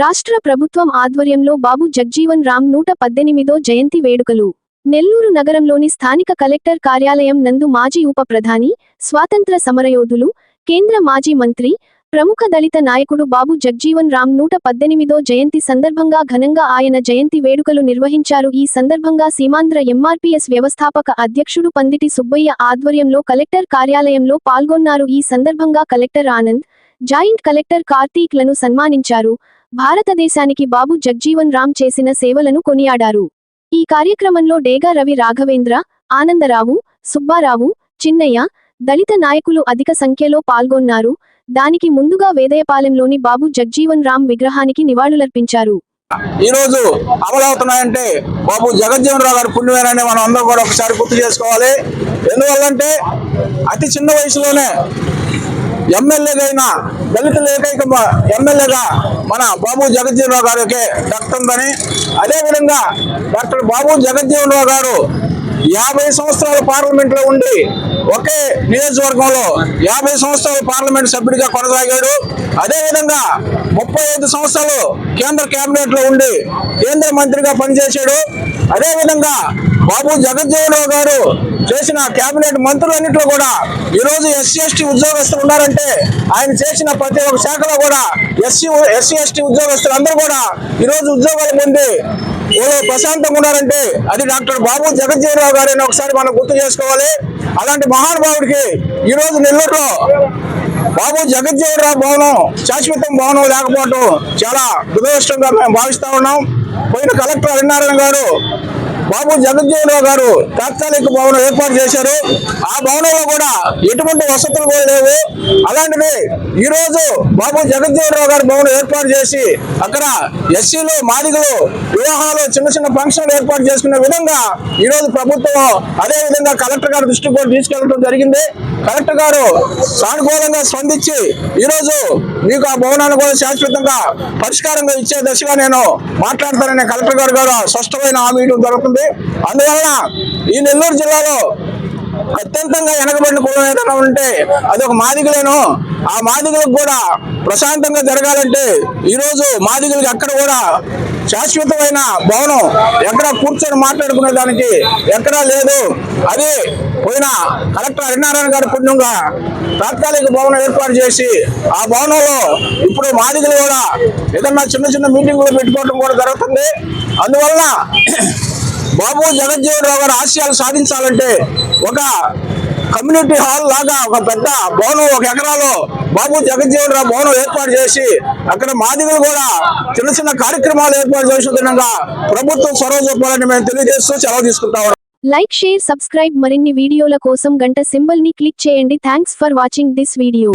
రాష్ట్ర ప్రభుత్వం ఆధ్వర్యంలో బాబు జగ్జీవన్ రామ్ నూట పద్దెనిమిదో జయంతి వేడుకలు. నెల్లూరు నగరంలోని స్థానిక కలెక్టర్ కార్యాలయం నందు మాజీ ఉప ప్రధాని స్వాతంత్ర సమరయోధులు కేంద్ర మాజీ మంత్రి ప్రముఖ దళిత నాయకుడు బాబు జగ్జీవన్ రామ్ నూట పద్దెనిమిదో జయంతి సందర్భంగా ఘనంగా ఆయన జయంతి వేడుకలు నిర్వహించారు. ఈ సందర్భంగా సీమాంధ్ర ఎంఆర్పీఎస్ వ్యవస్థాపక అధ్యక్షుడు పందిటి సుబ్బయ్య ఆధ్వర్యంలో కలెక్టర్ కార్యాలయంలో పాల్గొన్నారు. ఈ సందర్భంగా కలెక్టర్ ఆనంద్ జాయింట్ కలెక్టర్ కార్తీక్లను సన్మానించారు. భారతదేశానికి బాబు జగ్జీవన్ రామ్ చేసిన సేవలను కొనియాడారు. ఈ కార్యక్రమంలో డేగా రవి రాఘవేంద్ర ఆనందరావు సుబ్బారావు చిన్నయ్య దళిత నాయకులు అధిక సంఖ్యలో పాల్గొన్నారు. దానికి ముందుగా వేదయపాలెంలోని బాబు జగ్జీవన్ రామ్ విగ్రహానికి నివాళులర్పించారు. ఈ రోజు అమలవుతున్నాయంటే బాబు జగజ్జీవన్ రావు గారి పుణ్యమేనని మనం అందరం కూడా ఒకసారి గుర్తు చేసుకోవాలి. ఎందువల్లంటే అతి చిన్న వయసులోనే ఎమ్మెల్యేగా అయిన దళితుల ఏకైక ఎమ్మెల్యేగా మన బాబు జగజ్జీవరావు గారికి దక్కుతుందని అదేవిధంగా డాక్టర్ బాబు జగజ్జీవరావు గారు యాభై సంవత్సరాలు పార్లమెంట్లో ఉండి ఒకే నియోజకవర్గంలో యాభై సంవత్సరాలు పార్లమెంట్ సభ్యుడిగా కొనసాగాడు. అదేవిధంగా ముప్పై ఐదు సంవత్సరాలు కేంద్ర కేబినెట్లో ఉండి కేంద్ర మంత్రిగా పనిచేశాడు. అదేవిధంగా బాబు జగజ్జీవన్ గారు చేసిన కేబినెట్ మంత్రులన్నింటిలో కూడా ఈ రోజు ఎస్సీ ఎస్టీ ఉద్యోగస్తులు ఉన్నారంటే ఆయన చేసిన ప్రతి ఒక్క శాఖలో కూడా ఎస్సీ ఎస్సీ ఎస్టీ ఉద్యోగస్తులు అందరూ కూడా ఈ రోజు ఉద్యోగాలు పొంది ఏదో ప్రశాంతంగా ఉన్నారంటే అది డాక్టర్ బాబు జగజ్జీవన్ రావు గారు అని ఒకసారి మనం గుర్తు చేసుకోవాలి. అలాంటి మహానుభావుడికి ఈ రోజు నెల్లూరులో బాబు జగజ్జీవన్ రావు భవనం శాశ్వతం భవనం లేకపోవడం చాలా దురదృష్టంగా మేము భావిస్తా ఉన్నాం. పోయిన కలెక్టర్ హరినారాయణ గారు బాబు జగజ్జీవన్ రావు గారు తాత్కాలిక భవనం ఏర్పాటు చేశారు. ఆ భవనంలో కూడా ఎటువంటి వసతులు కూడా లేవు. అలాంటిది ఈ రోజు బాబు జగజ్జీవన్ రావు భవనం ఏర్పాటు చేసి అక్కడ ఎస్సీలు మాదిగలు వివాహాలు చిన్న చిన్న ఫంక్షన్లు ఏర్పాటు చేసుకునే విధంగా ఈ రోజు ప్రభుత్వం అదే విధంగా కలెక్టర్ గారి దృష్టికి కూడా తీసుకెళ్ళడం జరిగింది. కలెక్టర్ గారు సానుకూలంగా స్పందించి ఈ రోజు మీకు ఆ భవనాన్ని కూడా శాశ్వతంగా పరిష్కారంగా ఇచ్చే దశగా నేను మాట్లాడతానని కలెక్టర్ గారు కూడా స్పష్టమైన హామీ ఇవ్వడం జరుగుతుంది అందువలన ఈ నెల్లూరు జిల్లాలో అత్యంతంగా వెనకబడిన కులం ఏదైనా ఉంటే అది ఒక మాదిగలేను. ఆ మాదిగలకు కూడా ప్రశాంతంగా జరగాలంటే ఈ రోజు మాదిగలకి ఎక్కడ కూడా శాశ్వతమైన భవనం ఎక్కడ కూర్చొని మాట్లాడుకునే దానికి ఎక్కడా లేదు. అది పోయిన కలెక్టర్ హరినారాయణ గారి పుణ్యంగా తాత్కాలిక భవనం ఏర్పాటు చేసి ఆ భవనంలో ఇప్పుడు మాదిగలు కూడా ఏదన్నా చిన్న చిన్న మీటింగులు పెట్టుకోవడం కూడా జరుగుతుంది. అందువలన బాబు జగజ్జీవన్ రావు గారు ఆశయాలు సాధించాలంటే ఒక కమ్యూనిటీ హాల్ లాగా ఒక పెద్ద భవనం ఒక ఎకరాలో బాబు జగజ్జీవన్ రావు భవనం ఏర్పాటు చేసి అక్కడ మాదిగలు కూడా చిన్న చిన్న కార్యక్రమాలు ఏర్పాటు చేసే విధంగా ప్రభుత్వం చొరవ చూపాలని మేము తెలియజేస్తూ సెలవు తీసుకుంటా లైక్ షేర్ సబ్స్క్రైబ్ మరిన్ని వీడియోల కోసం గంట సింబల్ని క్లిక్ చేయండి. Thanks for watching this video.